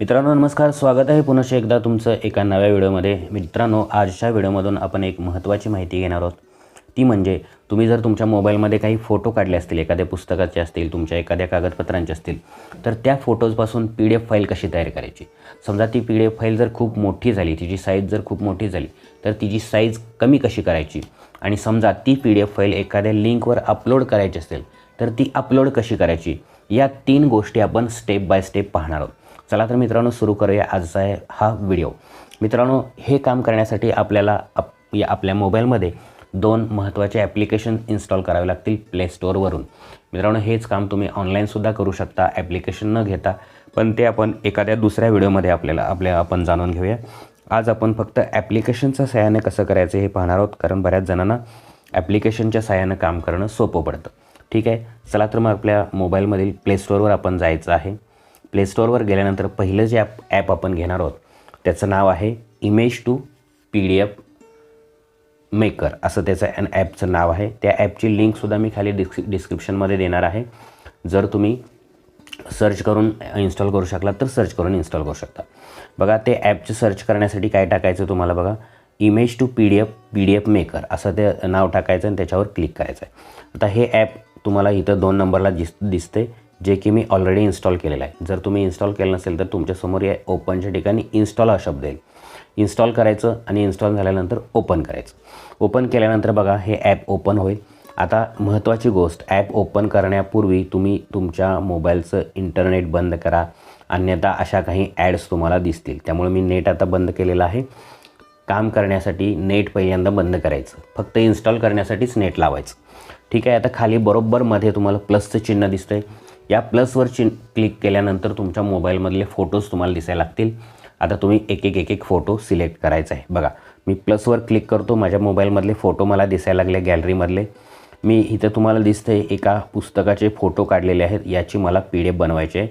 मित्रांनो नमस्कार. स्वागत आहे पुन्हा एकदा तुमचं एका नव्या व्हिडिओमध्ये. मित्रांनो आजच्या व्हिडिओमधून आपण एक महत्त्वाची माहिती घेणार आहोत. ती म्हणजे तुम्ही जर तुमच्या मोबाईलमध्ये काही फोटो काढले असतील एखाद्या पुस्तकाचे असतील तुमच्या एखाद्या कागदपत्रांचे असतील तर त्या फोटोजपासून पी डी एफ फाईल कशी तयार करायची? समजा ती पी डी एफ फाईल जर खूप मोठी झाली तिची साईज जर खूप मोठी झाली तर तिची साईज कमी कशी करायची? आणि समजा ती पी डी एफ फाईल एखाद्या लिंकवर अपलोड करायची असेल तर ती अपलोड कशी करायची? या तीन गोष्टी आपण स्टेप बाय स्टेप पाहणार आहोत. चला तर मित्रांनो सुरू करूया आजचा आहे हा व्हिडिओ. मित्रांनो हे काम करण्यासाठी आपल्याला आप या आपल्या मोबाईलमध्ये दोन महत्त्वाचे ॲप्लिकेशन इन्स्टॉल करावे लागतील प्ले स्टोअरवरून. मित्रांनो हेच काम तुम्ही ऑनलाईनसुद्धा करू शकता ॲप्लिकेशन न घेता पण ते आपण एखाद्या दुसऱ्या व्हिडिओमध्ये आपल्याला आपल्या आपण जाणून घेऊया. आज आपण फक्त ॲप्लिकेशनच्या सहाय्याने कसं करायचं हे पाहणार आहोत कारण बऱ्याच जणांना ॲप्लिकेशनच्या सहाय्यानं काम करणं सोपं पडतं. ठीक आहे? चला तर मग आपल्या मोबाईलमधील प्ले स्टोअरवर आपण जायचं आहे. प्ले स्टोअरवर गेल्यानंतर पहिलं जे ॲप ॲप आपण घेणार आहोत त्याचं नाव आहे image to P D F maker असं त्याचं ॲपचं नाव आहे. त्या ॲपची लिंकसुद्धा मी खाली डिस्क्रि डिस्क्रिप्शनमध्ये देणार आहे. जर तुम्ही सर्च करून इन्स्टॉल करू शकलात तर सर्च करून इन्स्टॉल करू शकता. बघा ते ॲपचं सर्च करण्यासाठी काय टाकायचं तुम्हाला बघा? Image to P D F P D F maker असं ते नाव टाकायचं आणि त्याच्यावर क्लिक करायचं आहे. आता हे ॲप तुम्हाला इथं दोन नंबरला दिस दिसते जे की मी ऑलरेडी इन्स्टॉल केलेलं आहे. जर तुम्ही इन्स्टॉल केलं नसेल तर तुमच्यासमोर या ओपनच्या ठिकाणी इन्स्टॉल हा शब्द येईल. इन्स्टॉल करायचं आणि इन्स्टॉल झाल्यानंतर ओपन करायचं. ओपन केल्यानंतर बघा हे ॲप ओपन होईल. आता महत्त्वाची गोष्ट ॲप ओपन करण्यापूर्वी तुम्ही तुमच्या मोबाईलचं इंटरनेट बंद करा. अन्यथा अशा काही ॲड्स तुम्हाला दिसतील. त्यामुळे मी नेट आता बंद केलेलं आहे. काम करण्यासाठी नेट पहिल्यांदा बंद करायचं. फक्त इन्स्टॉल करण्यासाठीच नेट लावायचं. ठीक आहे आता खाली बरोबर मध्ये तुम्हाला प्लसचं चिन्ह दिसतं आहे या प्लसवर चिन क्लिक केल्यानंतर तुमच्या मोबाईलमधले फोटोज तुम्हाला दिसायला लागतील. आता तुम्ही एक एक एक एक फोटो सिलेक्ट करायचा आहे. बघा मी प्लसवर क्लिक करतो माझ्या मोबाईलमधले फोटो मला दिसायला लागले गॅलरीमधले मी इथं तुम्हाला दिसते एका पुस्तकाचे फोटो काढलेले आहेत याची मला पी डी एफ बनवायची आहे.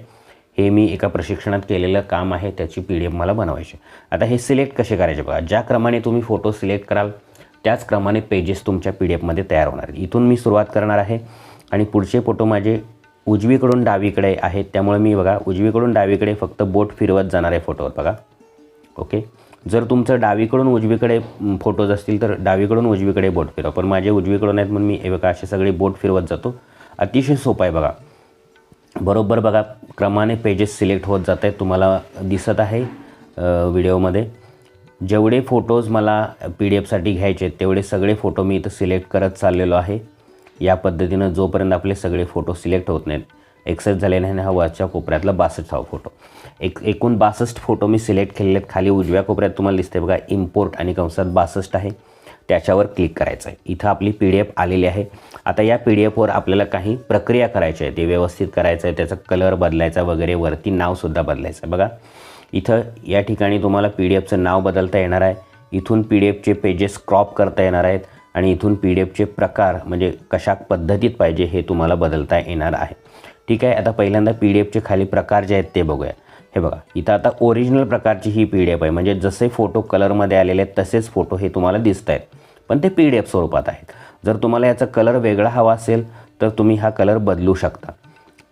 हे मी एका प्रशिक्षणात केलेलं काम आहे त्याची पी डी एफ मला बनवायची आता हे सिलेक्ट कसे करायचे बघा ज्या क्रमाने तुम्ही फोटो सिलेक्ट कराल त्याच क्रमाने पेजेस तुमच्या पी डी एफमध्ये तयार होणार इथून मी सुरुवात करणार आहे आणि पुढचे फोटो माझे उजवीकडून डावीकडे आहेत. त्यामुळे मी बघा उजवीकडून डावीकडे फक्त बोट फिरवत जाणार आहे फोटोवर बघा. ओके जर तुमचं डावीकडून उजवीकडे फोटोज असतील तर डावीकडून उजवीकडे बोट फिरवा. पण माझे उजवीकडून आहेत म्हणून मी हे बघा असे सगळे बोट फिरवत जातो. अतिशय सोपं आहे बघा. बरोबर बघा क्रमाने पेजेस सिलेक्ट होत जात आहेत. तुम्हाला दिसत आहे व्हिडिओमध्ये. जेवढे फोटोज मला पी डी एफसाठी घ्यायचे आहेत तेवढे सगळे फोटो मी इथं सिलेक्ट करत चाललेलो आहे. या पद्धतीनं जोपर्यंत आपले सगळे फोटो सिलेक्ट होत नाहीत एक्सेप्ट झाले नाही हा वरच्या कोपऱ्यातला बासष्ट हा फोटो. एक एकूण बासष्ट फोटो मी सिलेक्ट केलेले आहेत. खाली उजव्या कोपऱ्यात तुम्हाला दिसते बघा इम्पोर्ट आणि कंसात बासष्ट आहे. त्याच्यावर क्लिक करायचं आहे. इथं आपली पी डी एफ आलेली आहे. आता या पी डी एफवर आपल्याला काही प्रक्रिया करायची आहे ते व्यवस्थित करायचं आहे. त्याचा कलर बदलायचा वगैरे वरती नावसुद्धा बदलायचं आहे. बघा इथं या ठिकाणी तुम्हाला पी डी एफचं नाव बदलता येणार आहे. इथून पी डी एफचे पेजेस क्रॉप करता येणार आहेत. आणि इथून पी डी एफचे प्रकार म्हणजे कशा पद्धतीत पाहिजे हे तुम्हाला बदलता येणार आहे. ठीक आहे आता पहिल्यांदा पी डी एफचे खाली प्रकार जे आहेत ते बघूया. हे बघा इथं आता ओरिजिनल प्रकारची ही पी डी एफ आहे. म्हणजे जसे फोटो कलरमध्ये आलेले आहेत तसेच फोटो हे तुम्हाला दिसत आहेत. पण ते पी डी एफ स्वरूपात आहेत. जर तुम्हाला याचा कलर वेगळा हवा असेल तर तुम्ही हा कलर बदलू शकता.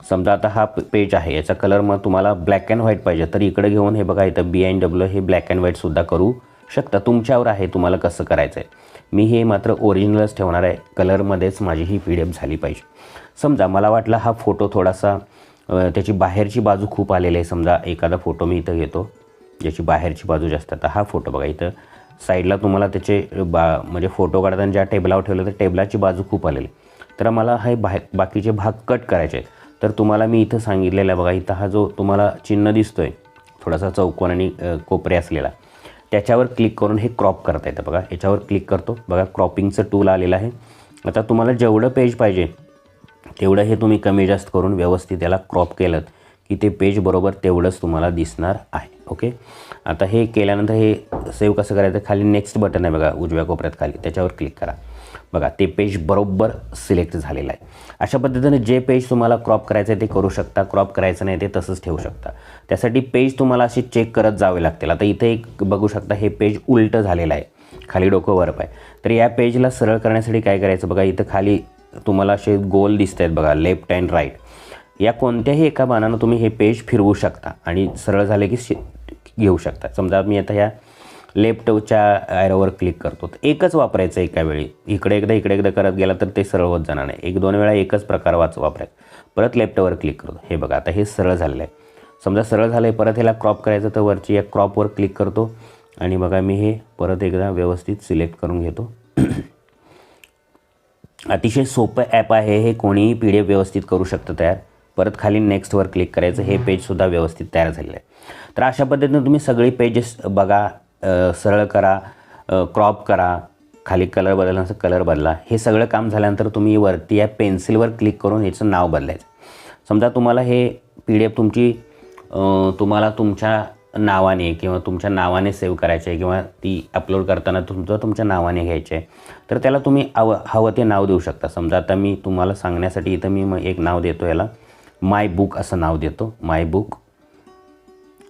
समजा आता हा पेज आहे याचा कलर मग तुम्हाला ब्लॅक अँड व्हाईट पाहिजे. तर इकडे घेऊन हे बघा इथं बी एन डब्ल्यू हे ब्लॅक अँड व्हाईटसुद्धा करू शकता. तुमच्यावर आहे तुम्हाला कसं करायचं आहे मी हे मात्र ओरिजिनलच ठेवणार आहे. कलरमध्येच माझी ही पी डी एफ झाली पाहिजे. समजा मला वाटला हा फोटो थोडासा त्याची बाहेरची बाजू खूप आलेली आहे. समजा एखादा फोटो मी इथं घेतो. ज्याची बाहेरची बाजू जास्त आता हा फोटो बघा. इथं साईडला तुम्हाला त्याचे बा म्हणजे फोटो काढताना ज्या टेबलावर ठेवलं तर टेबलाची बाजू खूप आलेली तर मला हे बाहे बाकीचे भाग कट करायचे आहेत. तर तुम्हाला मी इथं सांगितलेलं आहे बघा. इथं हा जो तुम्हाला चिन्ह दिसतो आहे थोडासा चौकोन आणि कोपरे असलेला त्याच्यावर क्लिक करून हे क्रॉप करता येतं. बघा याच्यावर क्लिक करतो. बघा क्रॉपिंगचं टूल आलेलं आहे. आता तुम्हाला जेवढं पेज पाहिजे तेवढं हे तुम्ही कमी जास्त करून व्यवस्थित याला क्रॉप केलं की ते पेज बरोबर तेवढंच तुम्हाला दिसणार आहे. ओके आता हे केल्यानंतर हे सेव्ह कसं करायचं? खाली नेक्स्ट बटन आहे बघा उजव्या कोपऱ्यात खाली. त्याच्यावर क्लिक करा. बघा ते पेज बरोबर सिलेक्ट झालेलं आहे. अशा पद्धतीने जे पेज तुम्हाला क्रॉप करायचं आहे ते करू शकता क्रॉप करायचं नाही ते तसंच ठेवू शकता. त्यासाठी पेज तुम्हाला असे चेक करत जावे लागतील. आता इथे एक बघू शकता हे पेज उलटं झालेलं आहे. खाली डोकं वरप आहे तर या पेजला सरळ करण्यासाठी काय करायचं बघा इथं खाली तुम्हाला असे गोल दिसत आहेत बघा लेफ्ट अँड राईट. या कोणत्याही एका बाणानं तुम्ही हे पेज फिरवू शकता आणि सरळ झाले की शि घेऊ शकता. समजा मी आता ह्या लेफ्टच्या ॲरोवर क्लिक करतो. तर एकच वापरायचं एका वेळी इकडे एकदा इकडे एकदा करत गेला तर ते सरळ होत जाणार नाही. एक दोन वेळा एकच प्रकार वाच वापरायचं परत लेफ्टवर क्लिक करतो. हे बघा आता हे सरळ झालेलं आहे. समजा सरळ झालं आहे परत ह्याला क्रॉप करायचं तर वरची या क्रॉपवर क्लिक करतो. आणि बघा मी हे परत एकदा व्यवस्थित सिलेक्ट करून घेतो. अतिशय सोपं ॲप आहे. हे कोणीही पी डी एफ व्यवस्थित करू शकतं तयार. परत खाली नेक्स्टवर क्लिक करायचं. हे पेजसुद्धा व्यवस्थित तयार झालेलं आहे. तर अशा पद्धतीनं तुम्ही सगळी पेजेस बघा. सरळ करा क्रॉप करा खाली कलर बदलण्याचं कलर बदला. हे सगळं काम झाल्यानंतर तुम्ही वरती या पेन्सिलवर क्लिक करून याचं नाव बदलायचं. समजा तुम्हाला हे पी डी एफ तुमची तुम्हाला तुमच्या नावाने किंवा तुमच्या नावाने सेव्ह करायचे आहे किंवा ती अपलोड करताना तुमचं तुमच्या नावाने घ्यायचे आहे तर त्याला तुम्ही हवं हवं ते नाव देऊ शकता. समजा आता मी तुम्हाला सांगण्यासाठी इथं मी मग एक नाव देतो याला. माय बुक असं नाव देतो. My book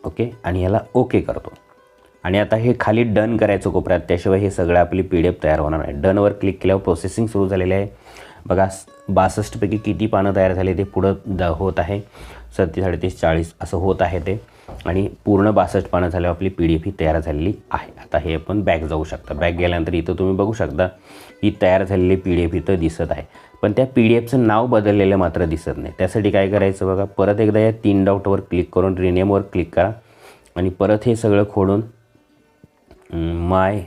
okay? आणि याला ओके करतो. आणि आता हे खाली डन करायचं कोपऱ्यात त्याशिवाय हे सगळं आपली पी डी एफ तयार होणार आहे डनवर क्लिक केल्यावर प्रोसेसिंग सुरू झालेलं आहे. बघा बासष्टपैकी किती पानं तयार झाली ते पुढं द होत आहे. सत्तीस साडेतीस चाळीस असं होत आहे ते. आणि पूर्ण बासष्ट पानं झाल्यावर आपली पी डी एफ ही तयार झालेली आहे. आता हे आपण बॅग जाऊ शकता. बॅग गेल्यानंतर इथं तुम्ही बघू शकता ही तयार झालेली पी डी एफ इथं दिसत आहे. पण त्या पी डी एफचं नाव बदललेलं मात्र दिसत नाही. त्यासाठी काय करायचं बघा परत एकदा या तीन डाऊटवर क्लिक करून रिनेमवर क्लिक करा. आणि परत हे सगळं खोडून माय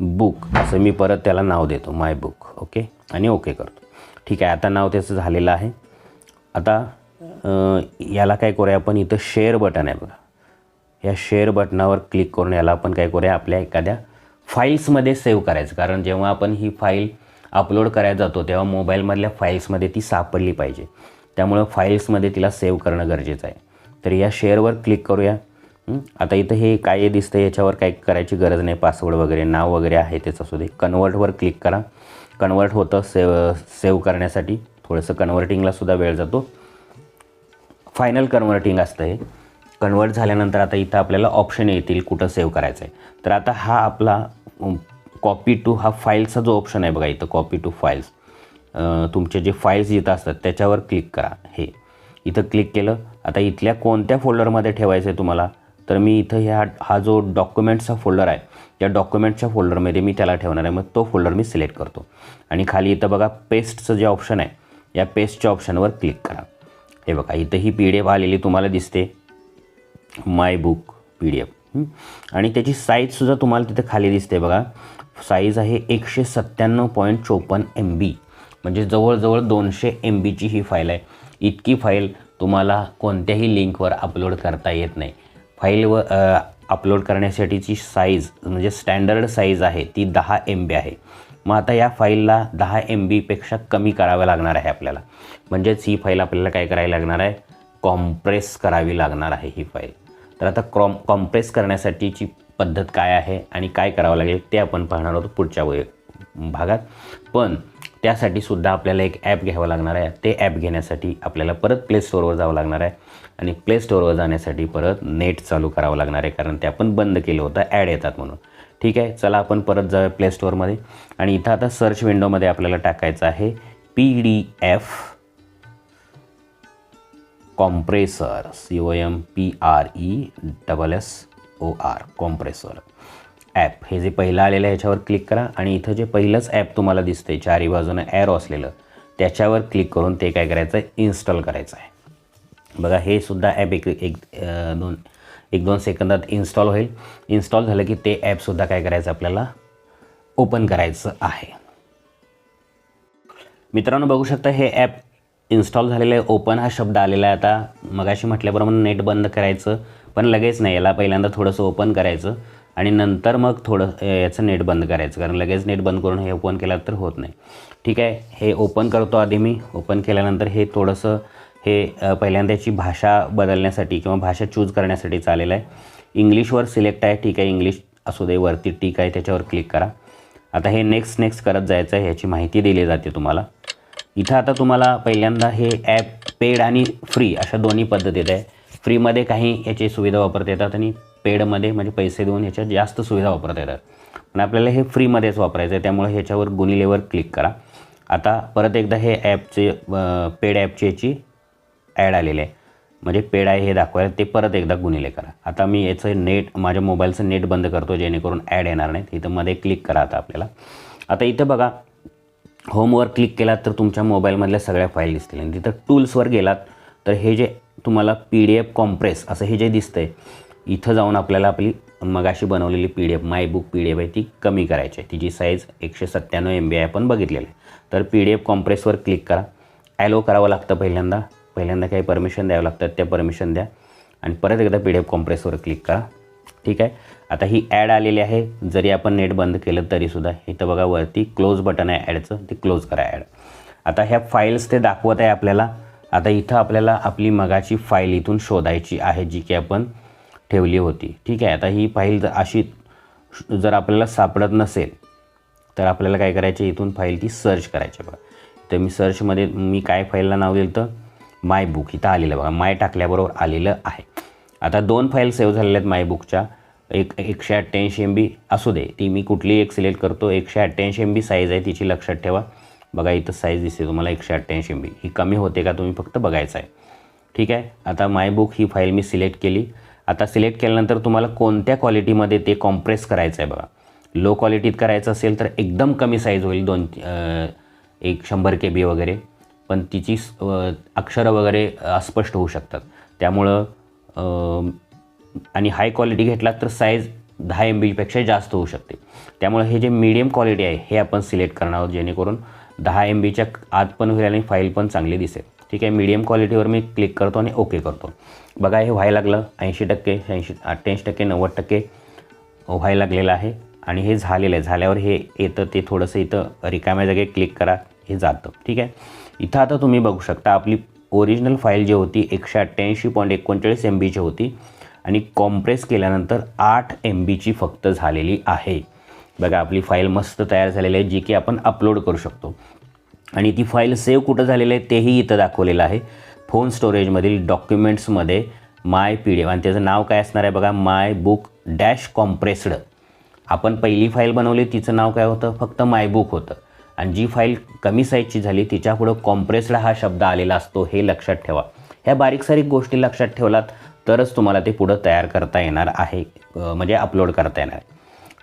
बुक असं मी परत त्याला नाव देतो माय बुक ओके आणि ओके करतो. ठीक आहे आता नाव त्याचं झालेलं आहे. आता याला काय करूया आपण इथं शेअर बटन आहे बघा. या शेअर बटनावर क्लिक करून याला आपण काय करूया आपल्या एखाद्या फाईल्समध्ये सेव्ह करायचं. कारण जेव्हा आपण ही फाईल अपलोड करायला जातो तेव्हा मोबाईलमधल्या फाईल्समध्ये ती सापडली पाहिजे. त्यामुळं फाईल्समध्ये तिला सेव्ह करणं गरजेचं आहे. तर या शेअरवर क्लिक करूया. आता इथं हे काय दिसतं याच्यावर काय करायची गरज नाही पासवर्ड वगैरे नाव वगैरे आहे त्याचं असू दे. कन्वर्टवर क्लिक करा. कन्वर्ट होतं सेव सेव्ह करण्यासाठी. थोडंसं कन्वर्टिंगला सुद्धा वेळ जातो. फायनल कन्वर्टिंग असतं हे कन्वर्ट झाल्यानंतर आता इथं आपल्याला ऑप्शन येतील कुठं सेव्ह करायचं आहे तर आता हा आपला कॉपी टू हा फाईल्सचा जो ऑप्शन आहे बघा इथं कॉपी टू फाईल्स तुमचे जे फाईल्स इथं असतात त्याच्यावर क्लिक करा. हे. इथं क्लिक केलं. आता इथल्या कोणत्या फोल्डरमध्ये ठेवायचं आहे तुम्हाला? तर मी इथं ह्या हा जो डॉक्युमेंट्सचा फोल्डर आहे त्या डॉक्युमेंटच्या फोल्डरमध्ये मी त्याला ठेवणार आहे. मग तो फोल्डर मी सिलेक्ट करतो. आणि खाली इथं बघा पेस्टचं जे ऑप्शन आहे या पेस्टच्या ऑप्शनवर क्लिक करा. हे बघा इथं ही पी डी एफ आलेली तुम्हाला दिसते. My book P D F आणि त्याची साईजसुद्धा तुम्हाला तिथे खाली दिसते बघा. साईज आहे एकशे सत्त्याण्णव पॉईंट चोपन्न एम बी म्हणजे जवळजवळ दोनशे एम बीची ही फाईल आहे. इतकी फाईल तुम्हाला कोणत्याही लिंकवर अपलोड करता येत नाही. फाईलवर अपलोड करण्यासाठीची साईज म्हणजे स्टँडर्ड साईज आहे ती दहा एम बी आहे. मग आता या फाईलला दहा एम बीपेक्षा कमी करावं लागणार आहे आपल्याला. म्हणजेच ही फाईल आपल्याला काय करायला लागणार आहे? कॉम्प्रेस करावी लागणार आहे ही फाईल. तर आता क्रॉम कॉम्प्रेस करण्यासाठीची पद्धत काय आहे आणि काय करावं लागेल ते आपण पाहणार आहोत पुढच्या वे भागात. पण त्यासाठी सुद्धा आपल्याला एक ॲप घ्यावं लागणार आहे. ते ॲप घेण्यासाठी आपल्याला परत प्ले स्टोअरवर जावं लागणार आहे. आणि प्ले स्टोअरवर जाण्यासाठी परत नेट चालू करावं लागणार आहे कारण ते आपण बंद केलं होतं ॲड येतात म्हणून. ठीक आहे? चला आपण परत जाऊया प्ले स्टोअरमध्ये आणि इथं आता सर्च विंडोमध्ये आपल्याला टाकायचं आहे P D F compressor C O M P R E double S O R compressor app हे जे पहिलं आलेलं आहे ह्याच्यावर क्लिक करा. आणि इथं जे पहिलंच ॲप तुम्हाला दिसतंय चारी बाजूनं ॲरो असलेलं त्याच्यावर क्लिक करून ते काय करायचं आहे इन्स्टॉल करायचं आहे बघा हे सुद्धा ॲप एक एक दोन एक दोन सेकंदात इन्स्टॉल होईल. इन्स्टॉल झालं की ते ॲपसुद्धा काय करायचं आपल्याला? ओपन करायचं आहे. मित्रांनो बघू शकता हे ॲप इन्स्टॉल झालेलं आहे. ओपन हा शब्द आलेला आहे आता. मगाशी म्हटल्याप्रमाणे नेट बंद करायचं पण लगेच नाही. याला पहिल्यांदा थोडंसं ओपन करायचं आणि नंतर मग थोडं याचं नेट बंद करायचं. कारण लगेच नेट बंद करून हे ओपन केलं तर होत नाही. ठीक आहे हे ओपन करतो आधी मी. ओपन केल्यानंतर हे थोडंसं हे पहिल्यांदा याची भाषा बदलण्यासाठी किंवा भाषा चूज करण्यासाठी चालेलं आहे. इंग्लिशवर सिलेक्ट आहे ठीक आहे. इंग्लिश असू दे वरती ठीक आहे त्याच्यावर क्लिक करा. आता हे नेक्स्ट नेक्स्ट करत जायचं आहे ह्याची माहिती दिली जाते तुम्हाला. इथं आता तुम्हाला पहिल्यांदा हे ॲप पेड आणि फ्री अशा दोन्ही पद्धतीत आहे फ्रीमध्ये काही याची सुविधा वापरता येतात आणि पेडमध्ये म्हणजे पैसे देऊन ह्याच्यात जास्त सुविधा वापरता येतात. पण आपल्याला हे फ्रीमध्येच वापरायचं आहे त्यामुळे ह्याच्यावर गुणिलेवर क्लिक करा. आता परत एकदा हे ॲपचे पेड ॲपची याची ॲड आलेले आहे. म्हणजे पेड आहे हे दाखवायला ते परत एकदा गुणिले करा. आता मी याचं नेट माझ्या मोबाईलचं नेट बंद करतो जेणेकरून ॲड येणार नाहीत. इथं मध्ये क्लिक करा आता आपल्याला. आता इथं बघा होमवर क्लिक केलात तर तुमच्या मोबाईलमधल्या सगळ्या फाईल दिसतील. आणि तिथं टूल्सवर गेलात तर हे जे तुम्हाला पी डी एफ कॉम्प्रेस असं हे जे दिसतं आहे इथं जाऊन आपल्याला आपली मगाशी बनवलेली P D F my book P D F आहे ती कमी करायची आहे. तिची साईज एकशे सत्त्याण्णव एम बी आहे आपण बघितलेलं आहे. तर पी डी एफ कॉम्प्रेसवर क्लिक करा. ॲलो करावं लागतं पहिल्यांदा. पहिल्यांदा काही परमिशन द्यावं लागतात त्या परमिशन द्या. आणि परत एकदा पी डी एफ कॉम्प्रेसवर क्लिक करा. ठीक आहे? आता ही ॲड आलेली आहे. जरी आपण नेट बंद केलं तरीसुद्धा इथं बघा वरती क्लोज बटन आहे ॲडचं ते क्लोज करा ॲड आता ह्या फाईल्स ते दाखवत आहे आपल्याला. आता इथं आपल्याला आपली मगाची फाईल इथून शोधायची आहे जी की आपण ठेवली होती. ठीक आहे? आता ही फाईल जर अशी जर आपल्याला सापडत नसेल तर आपल्याला काय करायचे? इथून फाईल ती सर्च करायची बघा. तर मी सर्चमध्ये मी काय फाईलला नाव दिलं तर माय बुक इथं आलेलं बघा. माय टाकल्याबरोबर आलेलं आहे. आता दोन फाईल सेव्ह झालेल्या आहेत माय बुकच्या एक एकशे अठ्ठ्याऐंशी एम बी असू दे. ती मी कुठली एक सिलेक्ट करतो. एकशे अठ्ठ्याऐंशी एम बी साईज आहे तिची लक्षात ठेवा. बघा इथं साईज दिसते तुम्हाला एकशे अठ्ठ्याऐंशी एम बी ही कमी होते का तुम्ही फक्त बघायचं आहे. ठीक आहे? आता माय बुक ही फाईल मी सिलेक्ट केली. आता सिलेक्ट केल्यानंतर तुम्हाला कोणत्या क्वालिटीमध्ये ते कॉम्प्रेस करायचं आहे बघा. लो क्वालिटीत करायचं असेल तर एकदम कमी साईज होईल. दोन एक शंभर के बी वगैरे. पण तिची अक्षरं वगैरे अस्पष्ट होऊ शकतात. त्यामुळं आणि हाय क्वालिटी घेतलात तर साईज दहा एम बीपेक्षा जास्त होऊ शकते. त्यामुळे हे जे मीडियम क्वालिटी आहे हे आपण सिलेक्ट करणार आहोत जेणेकरून दहा एम बीच्या आत पण होईल आणि फाईल पण चांगली दिसेल. ठीक आहे मीडियम क्वालिटीवर मी क्लिक करतो आणि ओके करतो. बघा हे व्हायला लागलं ऐंशी टक्के ऐंशी अठ्ठ्याऐंशी टक्के नव्वद टक्के व्हायला लागलेलं आहे. आणि हे झालेलं आहे. झाल्यावर हे येतं ते थोडंसं इथं रिकाम्या जागे क्लिक करा हे जातं. ठीक आहे? इथं आता तुम्ही बघू शकता आपली ओरिजिनल फाईल जी होती एकशे अठ्ठ्याऐंशी पॉईंट एकोणचाळीस एम बीची होती आणि कॉम्प्रेस केल्यानंतर आठ एम बीची फक्त झालेली आहे. बघा आपली फाईल मस्त तयार झालेली आहे जी की आपण अपलोड करू शकतो. आणि ती फाईल सेव्ह कुठं झालेली आहे तेही इथं दाखवलेलं आहे. फोन स्टोरेजमधील डॉक्युमेंट्समध्ये माय पी डी एफ आणि त्याचं नाव काय असणार आहे बघा माय बुक डॅश कॉम्प्रेस्ड आपण पहिली फाईल बनवली तिचं नाव काय होतं? फक्त माय बुक होतं. आणि जी फाईल कमी साईजची झाली तिच्यापुढं कॉम्प्रेस्ड हा शब्द आलेला असतो हे लक्षात ठेवा. ह्या बारीक सारीक गोष्टी लक्षात ठेवलात तरच तुम्हाला ते पुढं तयार करता येणार आहे म्हणजे अपलोड करता येणार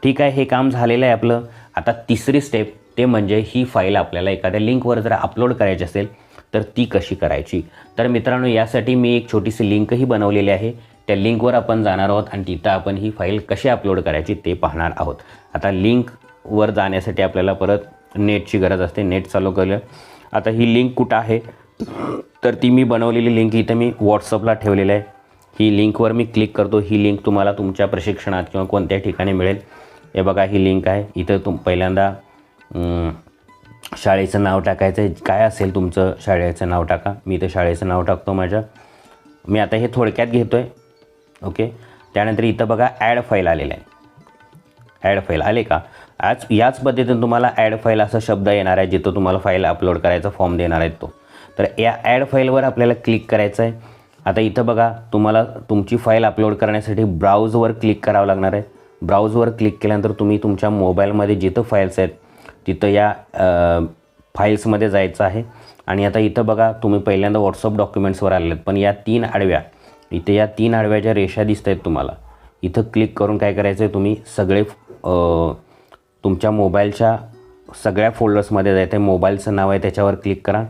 ठीक आहे हे काम झालेलं आहे आपलं. आता तिसरी स्टेप ते म्हणजे ही फाईल आपल्याला एखाद्या लिंकवर जर अपलोड करायची असेल तर ती कशी करायची? तर मित्रांनो यासाठी मी एक छोटीशी लिंकही बनवलेली आहे. त्या लिंकवर आपण जाणार आहोत आणि तिथं आपण ही फाईल कशी अपलोड करायची ते पाहणार आहोत. आता लिंकवर जाण्यासाठी आपल्याला परत नेटची गरज असते नेट चालू केलं. आता ही लिंक कुठं आहे? तर ती मी बनवलेली लिंक इथं मी व्हॉट्सअपला ठेवलेलं आहे. ही लिंकवर मी क्लिक करतो. ही लिंक तुम्हाला तुमच्या प्रशिक्षणात किंवा कोणत्या ठिकाणी मिळेल. हे बघा ही लिंक आहे. इथं तुम पहिल्यांदा शाळेचं नाव टाकायचं आहे. काय असेल तुमचं शाळेचं नाव टाका. मी इथं शाळेचं नाव टाकतो माझ्या. मी आता हे थोडक्यात घेतो आहे ओके? त्यानंतर इथं बघा ॲड फाईल आलेलं आहे. ॲड फाईल आले का? आज याच पद्धतीने तुम्हाला ॲड फाईल असा शब्द येणार आहे जिथं तुम्हाला फाईल अपलोड करायचा फॉर्म देणार आहे तो. तर या ॲड फाईलवर आपल्याला क्लिक करायचं आहे आता इथं बघा तुम्हाला तुमची फाईल अपलोड करण्यासाठी ब्राउजवर क्लिक करावं लागणार आहे. ब्राउजवर क्लिक केल्यानंतर तुम्ही तुमच्या मोबाईलमध्ये जिथं फाईल्स आहेत तिथं या फाईल्समध्ये जायचं आहे. आणि आता इथं बघा तुम्ही पहिल्यांदा व्हॉट्सअप डॉक्युमेंट्सवर आलेत पण या तीन आडव्या इथे या तीन आडव्याच्या रेषा दिसत आहेत तुम्हाला इथं क्लिक करून काय करायचं आहे तुम्ही सगळे तुमच्या मोबाईलच्या सगळ्या फोल्डर्समध्ये जायचं आहे मोबाईलचं नाव आहे त्याच्यावर क्लिक करा.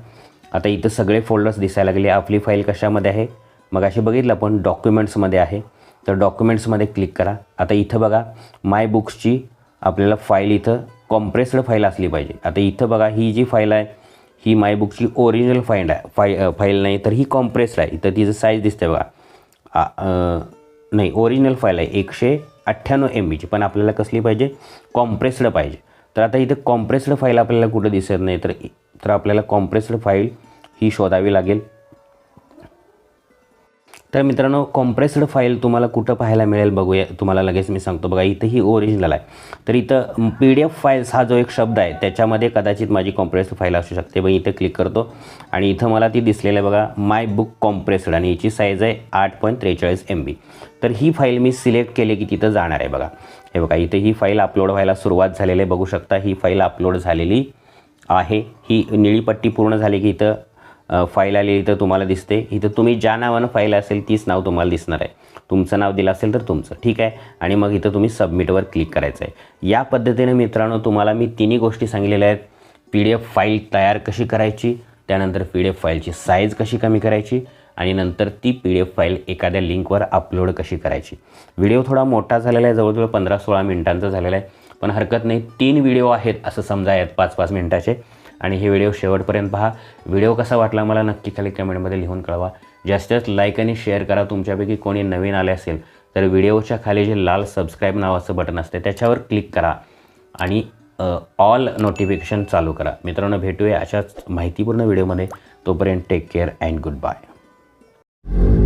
आता इथं सगळे फोल्डर्स दिसायला लागले. आपली फाईल कशामध्ये आहे? मग अशी बघितलं आपण डॉक्युमेंट्समध्ये आहे. तर डॉक्युमेंट्समध्ये क्लिक करा. आता इथं बघा माय बुक्सची आपल्याला फाईल इथं कॉम्प्रेस्ड फाईल असली पाहिजे. आता इथं बघा ही जी फाईल आहे ही माय बुकची ओरिजिनल फाईल आहे. फाई फाईल नाही तर ही कॉम्प्रेस्ड आहे. इथं तिचं साईज दिसते बघा. नाही ओरिजिनल फाईल आहे. एकशे अठ्ठ्याण्णव एम बीची पण आपल्याला कसली पाहिजे? कॉम्प्रेस्ड पाहिजे. तर आता इथं कॉम्प्रेस्ड फाईल आपल्याला कुठं दिसत नाही? तर तर आपल्याला कॉम्प्रेस्ड फाईल ही शोधावी लागेल. तर मित्रांनो कॉम्प्रेस्ड फाईल तुम्हाला कुठं पाहायला मिळेल बघूया. तुम्हाला लगेच मी सांगतो. बघा इथं ही ओरिजिनल आहे. तर इथं पी डी एफ फाईल्स हा जो एक शब्द आहे त्याच्यामध्ये कदाचित माझी कॉम्प्रेस्ड फाईल असू शकते. बघ इथं क्लिक करतो. आणि इथं मला ती दिसलेलं आहे बघा माय बुक कॉम्प्रेस्ड आणि याची साईज आहे आठ पॉईंट त्रेचाळीस एम बी तर ही फाईल मी सिलेक्ट केली की तिथं जाणार आहे बघा. हे बघा इथे ही फाईल अपलोड व्हायला सुरुवात झालेली आहे. बघू शकता ही फाईल अपलोड झालेली आहे. ही निळी पट्टी पूर्ण झाली की इथं फाईल आली तर तुम्हाला दिसते. इथं तुम्ही ज्या नावानं फाईल असेल तीच नाव तुम्हाला दिसणार आहे. तुमचं नाव दिलं असेल तर तुमचं. ठीक आहे? आणि मग इथं तुम्ही सबमिटवर क्लिक करायचं आहे या पद्धतीने मित्रांनो तुम्हाला मी तिन्ही गोष्टी सांगितलेल्या आहेत. पी डी एफ फाईल तयार कशी करायची? त्यानंतर पी डी एफ फाईलची साईज कशी कमी करायची? आणि नंतर ती पी डी एफ फाईल एखाद्या लिंकवर अपलोड कशी करायची? व्हिडिओ थोडा मोठा झालेला आहे जवळजवळ पंधरा सोळा मिनिटांचा झालेला आहे. पण हरकत नाही तीन व्हिडिओ आहेत असं समजा आहेत पाच पाच मिनिटाचे. आणि हे व्हिडिओ शेवटपर्यंत पहा. व्हिडिओ कसा वाटला मला नक्की खाली कमेंटमध्ये लिहून कळवा. जास्तीत जास्त लाईक आणि शेअर करा. तुमच्यापैकी कोणी नवीन आले असेल तर व्हिडिओच्या खाली जे लाल सबस्क्राईब नावाचं बटन असते त्याच्यावर क्लिक करा. आणि ऑल नोटिफिकेशन चालू करा. मित्रांनो भेटूया अशाच माहितीपूर्ण व्हिडिओमध्ये. तोपर्यंत take care and good bye